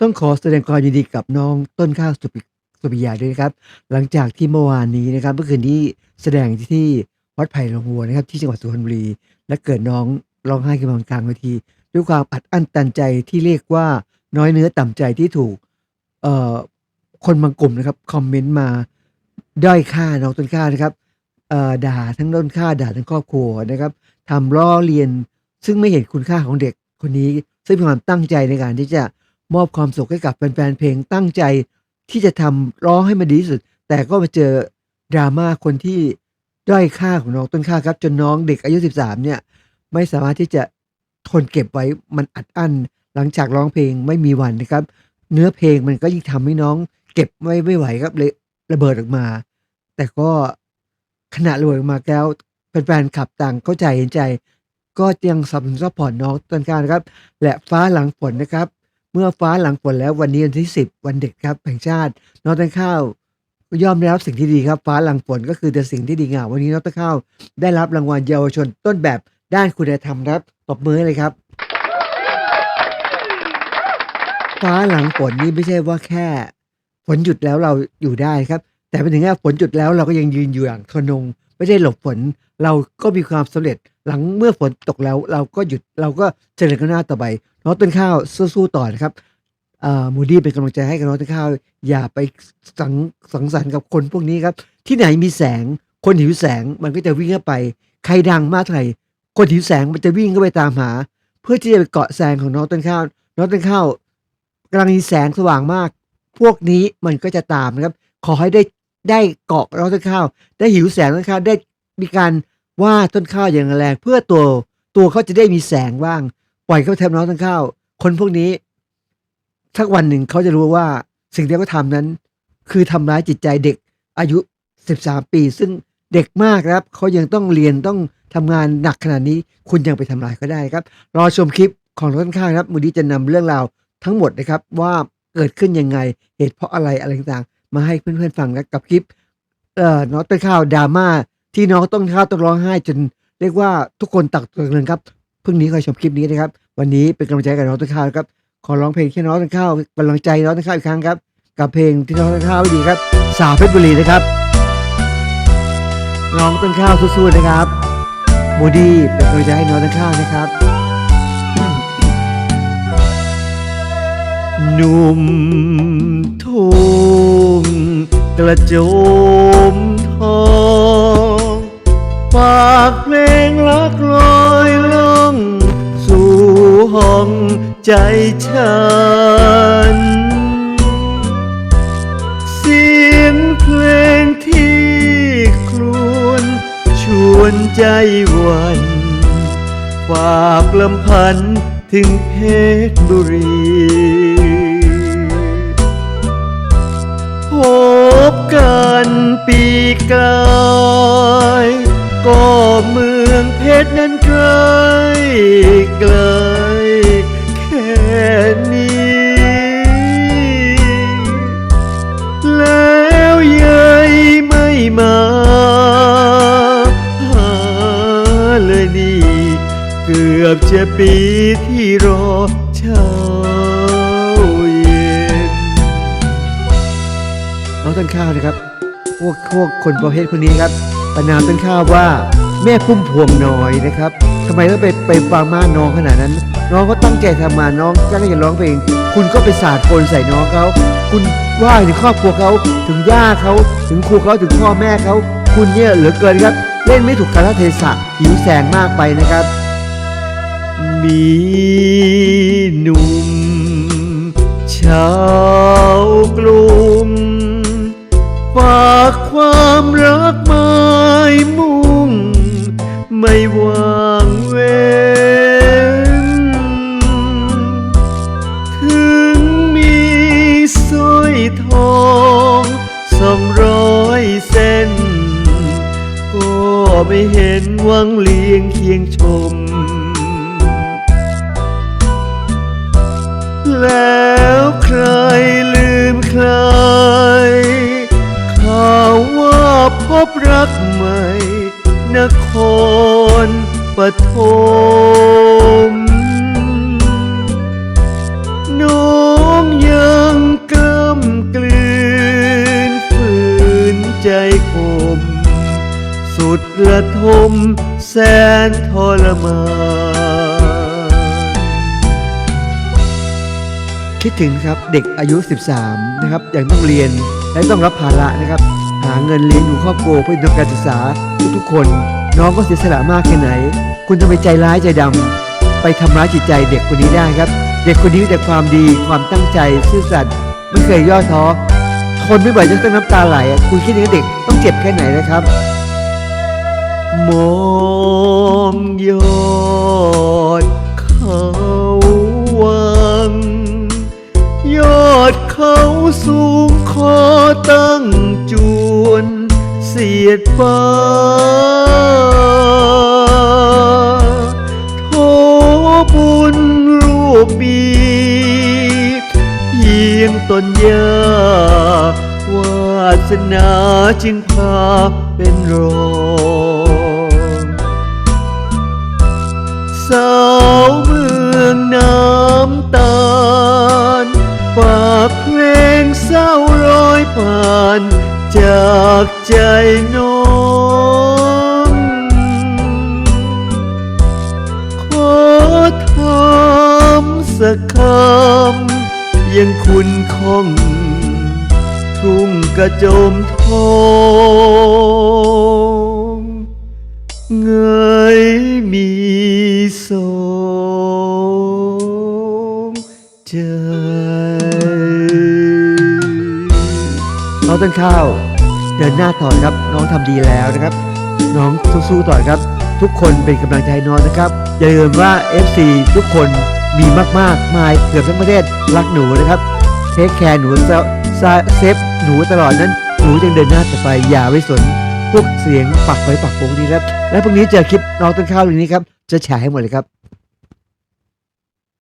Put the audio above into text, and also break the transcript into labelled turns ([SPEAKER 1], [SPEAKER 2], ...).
[SPEAKER 1] ต้องขอแสดงความยินดีกับน้องต้นข้าวสุปิสุปิยาด้วยนะครับ หลังจากที่เมื่อวานนี้นะครับเมื่อคืนนี้แสดงที่วัดไผ่ลงวัวนะครับ ที่จังหวัดสุพรรณบุรี และเกิดน้องร้องไห้ขึ้นมากลางเวที ด้วยความอัดอั้นตันใจที่เรียกว่าน้อยเนื้อต่ำใจที่ถูกเอ่อคนบางกลุ่มนะครับคอมเมนต์มาด้อยค่าน้องต้นข้าวนะครับเอ่อด่าทั้งต้นข้าด่าทั้งครอบครัวนะครับทำล้อเลียนซึ่งไม่เห็นคุณค่าของเด็กคนนี้ ซึ่งมีความตั้งใจในการที่จะ มอบความสุขให้กับแฟนๆเพลงตั้งใจที่จะทำร้องให้มันดีที่สุด แต่ก็มาเจอดราม่าคนที่ด้อยค่าของน้องต้นข้าครับ จนน้องเด็กอายุ 13 เนี่ย ไม่สามารถที่จะทนเก็บไว้มันอัดอั้น หลังจากร้องเพลงไม่มีวันนะครับ เนื้อเพลงมันก็ยิ่งทำให้น้อง เก็บไว้ไม่ไหวครับเลยระเบิดออกมา แต่ก็ขณะระเบิดออกมาแล้วแฟนๆขับต่างเข้าใจเห็นใจ ก็ยังสนับสนุนซัพพอร์ตน้องต้นกล้านะครับ และฟ้าหลังฝนนะครับ เมื่อฟ้าหลังฝนแล้ววันนี้วันที่ 10 วันเด็กครับแห่งชาตินอต้นข้าว ย่อมได้รับสิ่งที่ดีครับ ฟ้าหลังฝนก็คือแต่สิ่งที่ดีงามวันนี้นอต้นข้าว ได้รับรางวัลเยาวชนต้นแบบด้านคุณธรรมครับตบมือเลยครับ ฟ้าหลังฝนนี่ไม่ใช่ว่าแค่ฝนหยุดแล้วเราอยู่ได้ครับ แต่เป็นถึงแค่ฝนหยุดแล้วเราก็ยังยืนอยู่อย่างทนง ไม่ได้หลบฝน เราก็มีความสำเร็จหลังเมื่อฝนตกแล้ว เราก็หยุดเราก็เจริญก้าวหน้าต่อไปน้องต้นข้าวสู้ๆต่อนะครับมูดี้เป็นกำลังใจให้กับน้องต้นข้าว อย่าไปสังสังสรรค์กับคนพวกนี้ครับ ที่ไหนมีแสงคนหิวแสงมันก็จะวิ่งเข้าไป ใครดังมากเท่าไหร่คนหิวแสงมันจะวิ่งเข้าไปตามหา เพื่อที่จะไปเกาะแสงของน้องต้นข้าว น้องต้นข้าวกำลังมีแสงสว่างมาก พวกนี้มันก็จะตามนะครับ ขอให้ได้ ได้เกาะน้องต้นข้าว ได้หิวแสงต้นข้าวได้มีการว่าต้นข้าวอย่างแรงเพื่อตัวตัวเขาจะได้มีแสงบ้าง ปล่อยเขาแทนน้องต้นข้าว คนพวกนี้สักวันหนึ่งเขาจะรู้ว่าสิ่งที่เขาทำนั้น คือทำร้ายจิตใจเด็กอายุ 13 ปี ซึ่งเด็กมากครับเขายังต้องเรียนต้องทำงานหนักขนาดนี้ คุณยังไปทำลายเขาได้ครับ รอชมคลิปของน้องต้นข้าวครับมูดีจะนำเรื่องราวทั้งหมดนะครับว่าเกิดขึ้นยังไงเหตุเพราะอะไรอะไรต่างๆ มาให้เพื่อนๆฟังนะกับคลิป เอ่อน้องต้นข้าวดราม่าที่น้องต้นข้าวต้องร้องไห้จนเรียกว่าทุกคนตักเตือนครับเพิ่งนี้คอยชมคลิปนี้นะครับ วันนี้เป็นกำลังใจกับน้องต้นข้าวครับขอร้องเพลงแค่น้องต้นข้าวกำลังใจน้องต้นข้าวอีกครั้งครับ กับเพลงที่น้องต้นข้าวดีครับ สาวเพชรบุรีนะครับ น้องต้นข้าวสู้ๆนะครับโมดี้เป็นกำลังใจให้น้องต้นข้าวนะครับหนุ่มทุ่ กระโจมทองฝากเพลงรักลอยล่อง สู่ห้องใจฉัน เสียงเพลงที่ครวญชวนใจวันฝากลำพันถึงเพชรบุรี บกันปีกลายก็เมืองเพชรนั้นไกลไกลแค่นี้ แล้วยายไม่มาหาเลยนี่ เกือบจะปีที่รอเช้า ต้นข้าวนะครับ พวกพวกคนประเภทคนนี้ครับ ประนามต้นข้าวว่าแม่พุ่มพวงน้อยนะครับทำไมต้องไปไปปรามาน้องขนาดนั้น น้องก็ตั้งใจทำงาน้องตั้งใจร้องเพลงคุณก็ไปสาดโกนใส่น้องเขา คุณว่าถึงครอบครัวเขาถึงย่าเขาถึงครูเขาถึงพ่อแม่เขา คุณเนี่ยเหลือเกินครับ เล่นไม่ถูกกาลเทศะหิวแสงมากไปนะครับ มีหนุ่มชาวกรุง ความรักหมายมุ่ง ไม่วางเว้น ถึงมีสร้อยทองสองร้อยเส้น ก็ไม่เห็นหวังเลียงเคียงชม แล้วใครลืมใคร บรักใหม่ นครปฐมน้องยังกำกลืนฝืนใจคม สุดละทมแสนทรมานคิดถึงครับเด็กอายุ 13 นะครับยังต้องเรียน และต้องรับภาระนะครับ หาเงินเลี้ยงดูครอบครัวเพื่อการศึกษาทุกๆคน น้องก็เสียสละมากแค่ไหน คุณจะไปใจร้ายใจดำไปทำร้ายจิตใจเด็กคนนี้ได้ครับ เด็กคนนี้มีแต่ความดีความตั้งใจซื่อสัตย์ไม่เคยย่อท้อทนไม่ไหวจนต้องน้ำตาไหลคุณคิดอย่างนี้เด็กต้องเจ็บแค่ไหนนะครับโม ตนยาวาสนาจึงพาเป็นรองสาวเมืองน้ำตาลฝากเพลงเศร้าร้อยผ่าน จากใจน้องขอถามสักคำ ยังคุณคง ทุ่งกระโจมทองเงยมีสองใจน้องต้นข้าว เดินหน้าต่อครับ น้องทำดีแล้วนะครับ น้องสู้ๆต่อครับ ทุกคนเป็นกำลังใจน้องนะครับ อย่าลืมว่า FC ทุกคน มีมากๆมายเกือบทั้งประเทศรักหนูนะครับเทคแคร์หนูเซเซฟหนูตลอดนั้นหนูยังเดินหน้าต่อไปอย่าไว้สนพวกเสียงปักไว้ปักโปงนี้ครับ และพรุ่งนี้เจอคลิปน้องต้นข้าวอย่างนี้ครับ จะแชร์ให้หมดเลยครับ